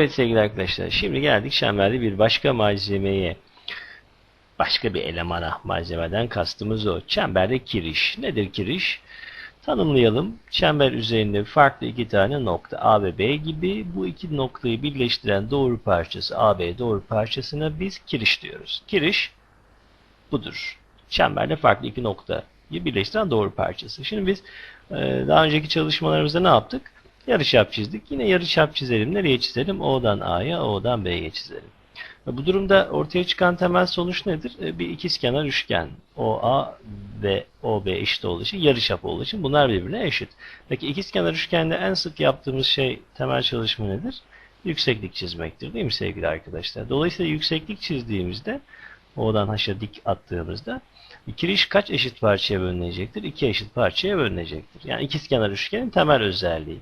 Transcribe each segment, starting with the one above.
Evet sevgili arkadaşlar, şimdi geldik çemberde bir başka malzemeye. Başka bir elemana malzemeden kastımız o. Çemberde kiriş. Nedir kiriş? Tanımlayalım. Çember üzerinde farklı iki tane nokta A ve B gibi bu iki noktayı birleştiren doğru parçası AB doğru parçasına biz kiriş diyoruz. Kiriş budur. Çemberde farklı iki noktayı birleştiren doğru parçası. Şimdi biz e, daha önceki çalışmalarımızda ne yaptık? Yarıçap çizdik. Yine yarıçap çizelim. Nereye çizelim? O'dan A'ya, O'dan B'ye çizelim. Bu durumda ortaya çıkan temel sonuç nedir? E, bir ikizkenar üçgen. OA ve OB eşit olduğu için, yarıçap olduğu için bunlar birbirine eşit. Peki ikizkenar üçgende en sık yaptığımız şey temel çalışma nedir? Yükseklik çizmektir değil mi sevgili arkadaşlar? Dolayısıyla yükseklik çizdiğimizde O'dan H'a dik attığımızda kiriş kaç eşit parçaya bölünecektir? İki eşit parçaya bölünecektir. Yani ikizkenar üçgenin temel özelliği.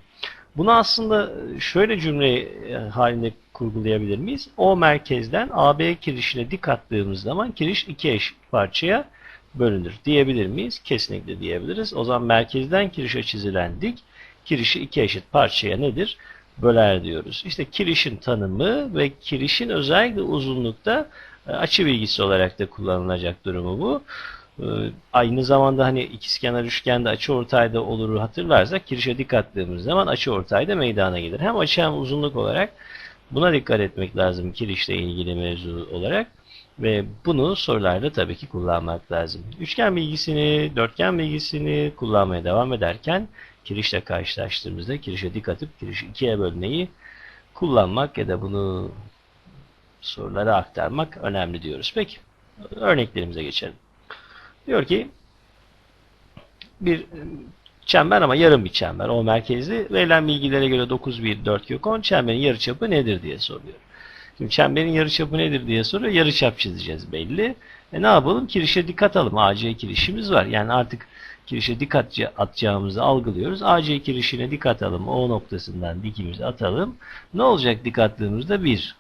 Bunu aslında şöyle cümle e, halinde kurgulayabilir miyiz? O merkezden AB kirişine dik attığımız zaman kiriş iki eşit parçaya bölünür diyebilir miyiz? Kesinlikle diyebiliriz. O zaman merkezden kirişe çizilen dik kirişi iki eşit parçaya nedir? Böler diyoruz. İşte kirişin tanımı ve kirişin özellikle uzunlukta e, açı bilgisi olarak da kullanılacak durumu bu. Ee, aynı zamanda hani ikizkenar üçgende açı ortayda olur hatırlarsak kirişe dikkat attığımız zaman açı ortayda meydana gelir. Hem açı hem uzunluk olarak buna dikkat etmek lazım kirişle ilgili mevzu olarak. Ve bunu sorularda tabii ki kullanmak lazım. Üçgen bilgisini, dörtgen bilgisini kullanmaya devam ederken kirişle karşılaştığımızda kirişe dik atıp kirişi ikiye bölmeyi kullanmak ya da bunu sorulara aktarmak önemli diyoruz. Peki örneklerimize geçelim. Diyor ki bir çember ama yarım bir çember. O merkezli. Verilen bilgilere göre 9, 1, 4 kök 10 çemberin yarıçapı nedir diye soruyor. Şimdi çemberin yarıçapı nedir diye soruyor. Yarıçap çizeceğiz belli. E ne yapalım? Kirişe dikkat alalım. AC kirişimiz var. Yani artık kirişe dikkat atacağımızı algılıyoruz. AC kirişine dikkat alalım. O noktasından dikimizi atalım. Ne olacak dikkat attığımızda 1.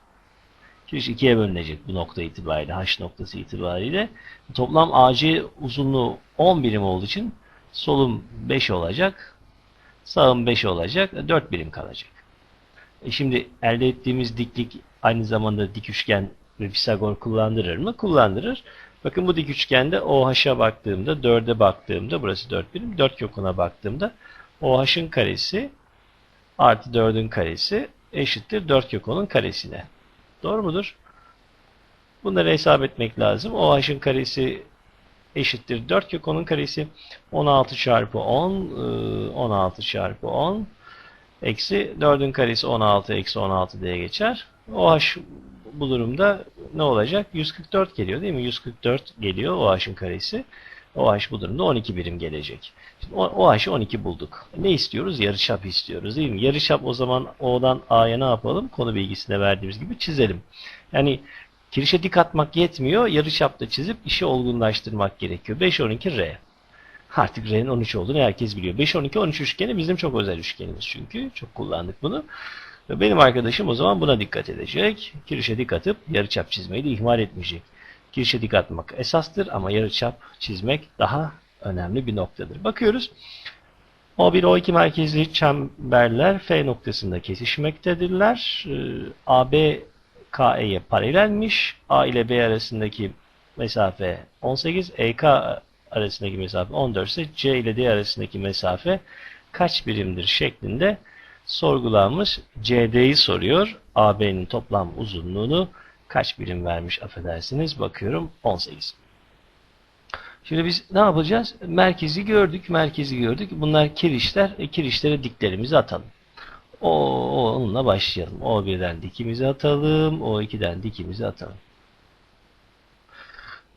Kiriş ikiye bölünecek bu nokta itibariyle, H noktası itibariyle. Toplam AC uzunluğu 10 birim olduğu için solum 5 olacak, sağım 5 olacak, 4 birim kalacak. E şimdi elde ettiğimiz diklik aynı zamanda dik üçgen ve Pisagor kullandırır mı? Kullandırır. Bakın bu dik üçgende OH'a baktığımda, 4'e baktığımda, burası 4 birim, 4 kökuna baktığımda OH'ın karesi artı 4'ün karesi eşittir 4 kök 10'un karesine. Doğru mudur? Bunları hesap etmek lazım. O h'ın karesi eşittir 4 kök 10'un karesi 16 çarpı 10 16 çarpı 10 eksi 4'ün karesi 16 eksi 16 diye geçer. O h bu durumda ne olacak? 144 geliyor değil mi? 144 geliyor o h'ın karesi. OH bu durumda 12 birim gelecek. Şimdi OH'ı 12 bulduk. Ne istiyoruz? Yarıçap istiyoruz değil mi? Yarıçap o zaman O'dan A'ya ne yapalım? Konu bilgisinde verdiğimiz gibi çizelim. Yani kirişe dik atmak yetmiyor. Yarıçapta çizip işi olgunlaştırmak gerekiyor. 5, 12, R. Artık R'nin 13 olduğunu herkes biliyor. 5, 12, 13 üçgeni bizim çok özel üçgenimiz çünkü. Çok kullandık bunu. Benim arkadaşım o zaman buna dikkat edecek. Kirişe dik atıp yarıçap çizmeyi de ihmal etmeyecek girişe dik atmak esastır ama yarıçap çizmek daha önemli bir noktadır. Bakıyoruz. O1, O2 merkezli çemberler F noktasında kesişmektedirler. Ee, AB KE'ye paralelmiş. A ile B arasındaki mesafe 18, EK arasındaki mesafe 14 ise C ile D arasındaki mesafe kaç birimdir şeklinde sorgulanmış. CD'yi soruyor. AB'nin toplam uzunluğunu kaç birim vermiş affedersiniz. Bakıyorum 18. Şimdi biz ne yapacağız? Merkezi gördük, merkezi gördük. Bunlar kirişler. E, kirişlere diklerimizi atalım. O, onunla başlayalım. O birden dikimizi atalım. O 2'den dikimizi atalım.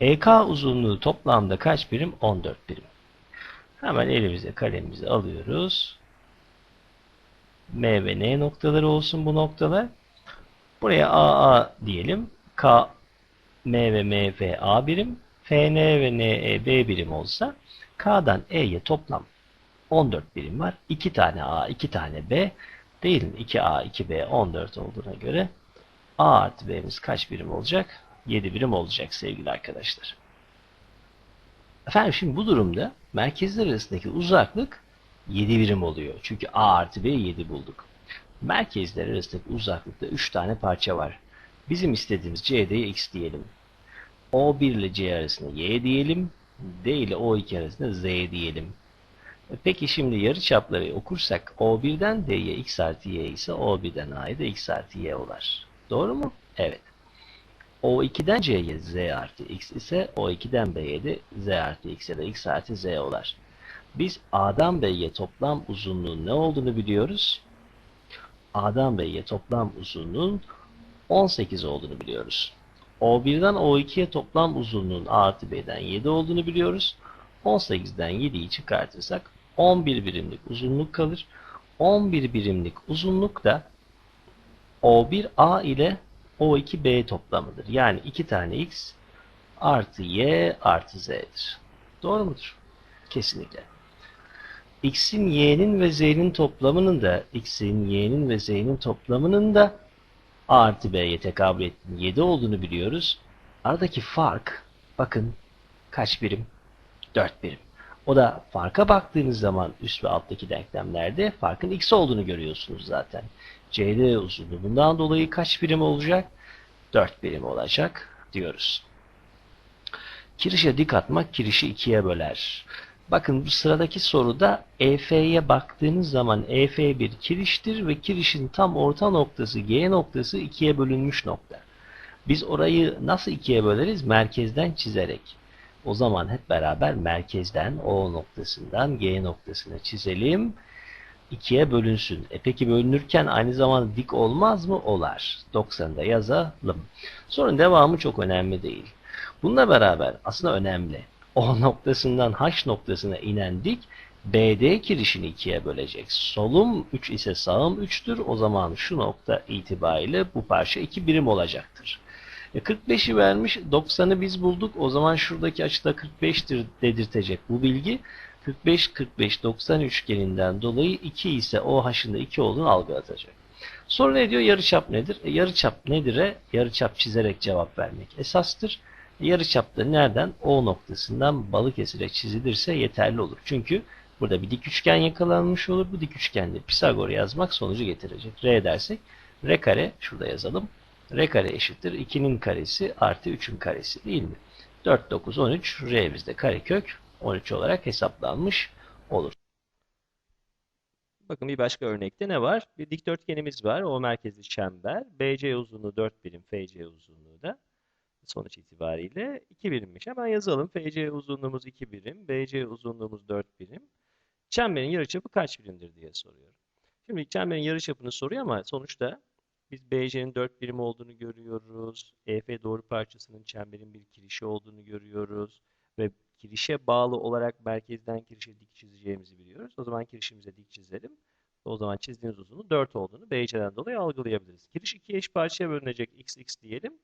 EK uzunluğu toplamda kaç birim? 14 birim. Hemen elimize kalemimizi alıyoruz. M ve N noktaları olsun bu noktalar. Buraya AA diyelim. K, M ve M, F, A birim. FN ve NE, B birim olsa K'dan E'ye toplam 14 birim var. 2 tane A, 2 tane B değil mi? 2A, 2B 14 olduğuna göre A artı B'miz kaç birim olacak? 7 birim olacak sevgili arkadaşlar. Efendim şimdi bu durumda merkezler arasındaki uzaklık 7 birim oluyor. Çünkü A artı B 7 bulduk. Merkezler arasındaki uzaklıkta 3 tane parça var. Bizim istediğimiz CD'ye x diyelim. O1 ile C arasında y diyelim. D ile O2 arasında z diyelim. E Peki şimdi yarıçapları okursak O1'den D'ye x artı y ise O1'den A'ya da x artı y olar. Doğru mu? Evet. O2'den C'ye z artı x ise O2'den B'ye de z artı x ya da x artı z olar. Biz A'dan B'ye toplam uzunluğun ne olduğunu biliyoruz. A'dan B'ye toplam uzunluğun 18 olduğunu biliyoruz. O1'den O2'ye toplam uzunluğun A artı B'den 7 olduğunu biliyoruz. 18'den 7'yi çıkartırsak 11 birimlik uzunluk kalır. 11 birimlik uzunluk da O1A ile O2B toplamıdır. Yani 2 tane X artı Y artı Z'dir. Doğru mudur? Kesinlikle. X'in Y'nin ve Z'nin toplamının da X'in Y'nin ve Z'nin toplamının da A artı B'ye tekabül ettiğini 7 olduğunu biliyoruz. Aradaki fark bakın kaç birim? 4 birim. O da farka baktığınız zaman üst ve alttaki denklemlerde farkın x olduğunu görüyorsunuz zaten. CD uzunluğu bundan dolayı kaç birim olacak? 4 birim olacak diyoruz. Kirişe dik atmak kirişi ikiye böler. Bakın bu sıradaki soruda EF'ye baktığınız zaman EF bir kiriştir ve kirişin tam orta noktası G noktası ikiye bölünmüş nokta. Biz orayı nasıl ikiye böleriz? Merkezden çizerek. O zaman hep beraber merkezden O noktasından G noktasına çizelim. İkiye bölünsün. E peki bölünürken aynı zamanda dik olmaz mı? Olar. 90'da yazalım. Sorun devamı çok önemli değil. Bununla beraber aslında önemli. O noktasından H noktasına inen dik BD kirişini ikiye bölecek. Solum 3 ise sağım 3'tür. O zaman şu nokta itibariyle bu parça 2 birim olacaktır. E 45'i vermiş, 90'ı biz bulduk. O zaman şuradaki açıda 45'tir dedirtecek bu bilgi. 45 45 90 üçgeninden dolayı 2 ise OH'ın da 2 olduğunu algılatacak. Sonra ne diyor? Yarıçap nedir? E, yarıçap nedir'e yarıçap çizerek cevap vermek esastır. Yarıçap da nereden? O noktasından Balıkesir'e çizilirse yeterli olur. Çünkü burada bir dik üçgen yakalanmış olur. Bu dik üçgende Pisagor yazmak sonucu getirecek. R dersek R kare şurada yazalım. R kare eşittir 2'nin karesi artı 3'ün karesi değil mi? 4, 9, 13. R bizde karekök 13 olarak hesaplanmış olur. Bakın bir başka örnekte ne var? Bir dikdörtgenimiz var. O merkezli çember. BC uzunluğu 4 birim, FC uzunluğu da sonuç itibariyle 2 birimmiş. Hemen yazalım. FC uzunluğumuz 2 birim, BC uzunluğumuz 4 birim. Çemberin yarıçapı kaç birimdir diye soruyor. Şimdi çemberin yarıçapını soruyor ama sonuçta biz BC'nin 4 birim olduğunu görüyoruz. EF doğru parçasının çemberin bir kirişi olduğunu görüyoruz. Ve kirişe bağlı olarak merkezden kirişe dik çizeceğimizi biliyoruz. O zaman kirişimize dik çizelim. O zaman çizdiğimiz uzunluğu 4 olduğunu BC'den dolayı algılayabiliriz. Kiriş iki eş parçaya bölünecek x x diyelim.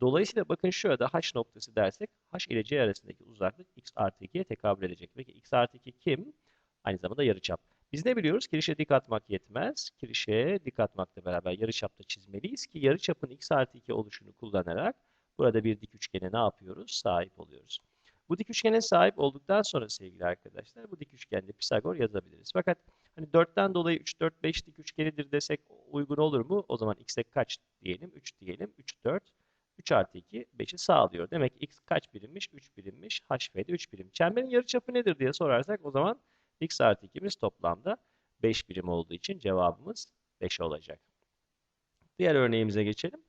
Dolayısıyla bakın şurada h noktası dersek h ile c arasındaki uzaklık x artı 2'ye tekabül edecek. Peki x artı 2 kim? Aynı zamanda yarıçap. Biz ne biliyoruz? Kirişe dik atmak yetmez. Kirişe dik atmakla beraber yarıçapta çizmeliyiz ki yarıçapın x artı 2 oluşunu kullanarak burada bir dik üçgene ne yapıyoruz? Sahip oluyoruz. Bu dik üçgene sahip olduktan sonra sevgili arkadaşlar bu dik üçgende Pisagor yazabiliriz. Fakat hani 4'ten dolayı 3, 4, 5 dik üçgenidir desek uygun olur mu? O zaman x'e kaç diyelim? 3 diyelim. 3, 4. 3 artı 2 5'i sağlıyor. Demek ki x kaç birimmiş? 3 birimmiş. HV'de 3 birim. Çemberin yarıçapı nedir diye sorarsak o zaman x artı 2'miz toplamda 5 birim olduğu için cevabımız 5 olacak. Diğer örneğimize geçelim.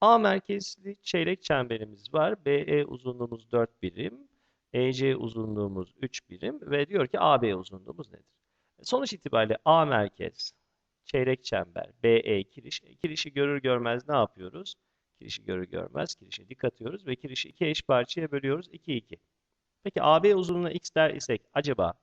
A merkezli çeyrek çemberimiz var. BE uzunluğumuz 4 birim. EC uzunluğumuz 3 birim ve diyor ki AB uzunluğumuz nedir? Sonuç itibariyle A merkez, çeyrek çember, BE kiriş. Kirişi görür görmez ne yapıyoruz? Kirişi görür görmez kirişe dik atıyoruz ve kirişi iki eş parçaya bölüyoruz. 2, 2. Peki AB uzunluğuna x der isek acaba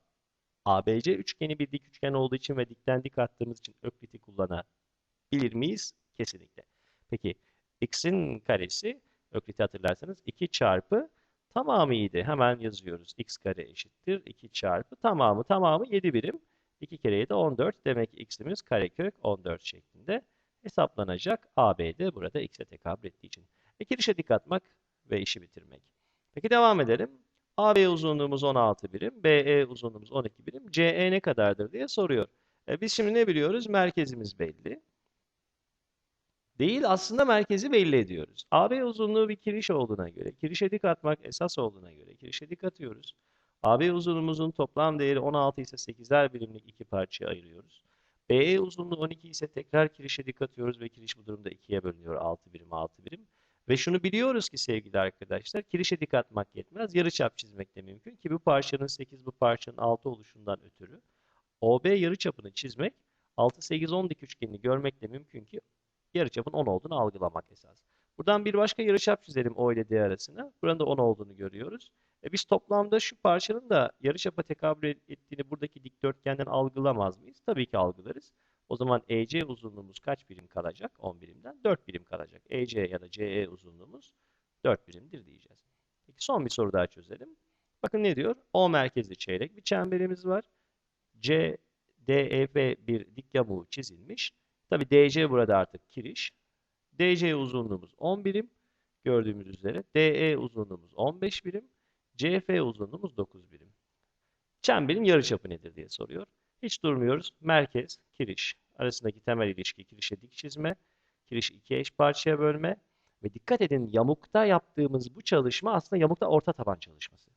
ABC üçgeni bir dik üçgen olduğu için ve dikten dik attığımız için ökliti kullanabilir miyiz? Kesinlikle. Peki x'in karesi ökliti hatırlarsanız 2 çarpı tamamıydı. Hemen yazıyoruz. x kare eşittir 2 çarpı tamamı. Tamamı 7 birim. 2 kere 7 14. Demek ki x'imiz karekök 14 şeklinde hesaplanacak. AB de burada x'e tekabül ettiği için. E kirişe dik atmak ve işi bitirmek. Peki devam edelim. AB uzunluğumuz 16 birim, BE uzunluğumuz 12 birim, CE ne kadardır diye soruyor. E biz şimdi ne biliyoruz? Merkezimiz belli. Değil aslında merkezi belli ediyoruz. AB uzunluğu bir kiriş olduğuna göre, kirişe dik atmak esas olduğuna göre kirişe dik atıyoruz. AB uzunluğumuzun toplam değeri 16 ise 8'er birimlik iki parçaya ayırıyoruz. BE uzunluğu 12 ise tekrar kirişe dik atıyoruz ve kiriş bu durumda 2'ye bölünüyor 6 birim 6 birim. Ve şunu biliyoruz ki sevgili arkadaşlar, kirişe dik atmak yetmez, yarıçap çizmek de mümkün ki bu parçanın 8 bu parçanın 6 oluşundan ötürü OB yarıçapını çizmek 6 8 10 dik üçgenini görmekle mümkün ki yarıçapın 10 olduğunu algılamak esas. Buradan bir başka yarıçap çizelim O ile D arasına. Buranın da 10 olduğunu görüyoruz. E biz toplamda şu parçanın da yarıçapa tekabül ettiğini buradaki dikdörtgenden algılamaz mıyız? Tabii ki algılarız. O zaman EC uzunluğumuz kaç birim kalacak? 10 birimden 4 birim kalacak. EC ya da CE uzunluğumuz 4 birimdir diyeceğiz. Peki son bir soru daha çözelim. Bakın ne diyor? O merkezli çeyrek bir çemberimiz var. C, DEF bir dik yamuğu çizilmiş. Tabii DC burada artık kiriş. DC uzunluğumuz 10 birim. Gördüğümüz üzere. DE uzunluğumuz 15 birim. CF uzunluğumuz 9 birim. Çemberin yarıçapı nedir diye soruyor. Hiç durmuyoruz. Merkez, kiriş. Arasındaki temel ilişki kirişe dik çizme. Kirişi iki eş parçaya bölme. Ve dikkat edin yamukta yaptığımız bu çalışma aslında yamukta orta taban çalışması.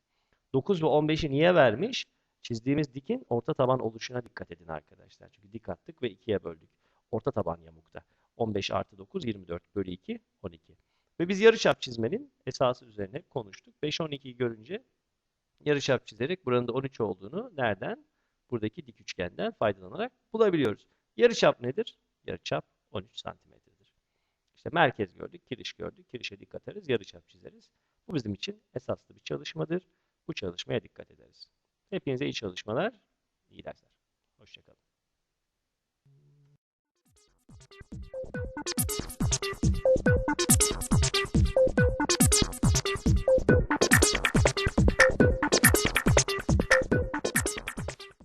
9 ve 15'i niye vermiş? Çizdiğimiz dikin orta taban oluşuna dikkat edin arkadaşlar. Çünkü dik attık ve ikiye böldük. Orta taban yamukta. 15 artı 9 24 bölü 2 12. Ve biz yarıçap çizmenin esası üzerine konuştuk. 5 12'yi görünce yarıçap çizerek buranın da 13 olduğunu nereden? Buradaki dik üçgenden faydalanarak bulabiliyoruz. Yarıçap nedir? Yarıçap 13 santimetredir. İşte merkez gördük, kiriş gördük. Kirişe dikkat ederiz, yarıçap çizeriz. Bu bizim için esaslı bir çalışmadır. Bu çalışmaya dikkat ederiz. Hepinize iyi çalışmalar, iyi dersler. Hoşçakalın.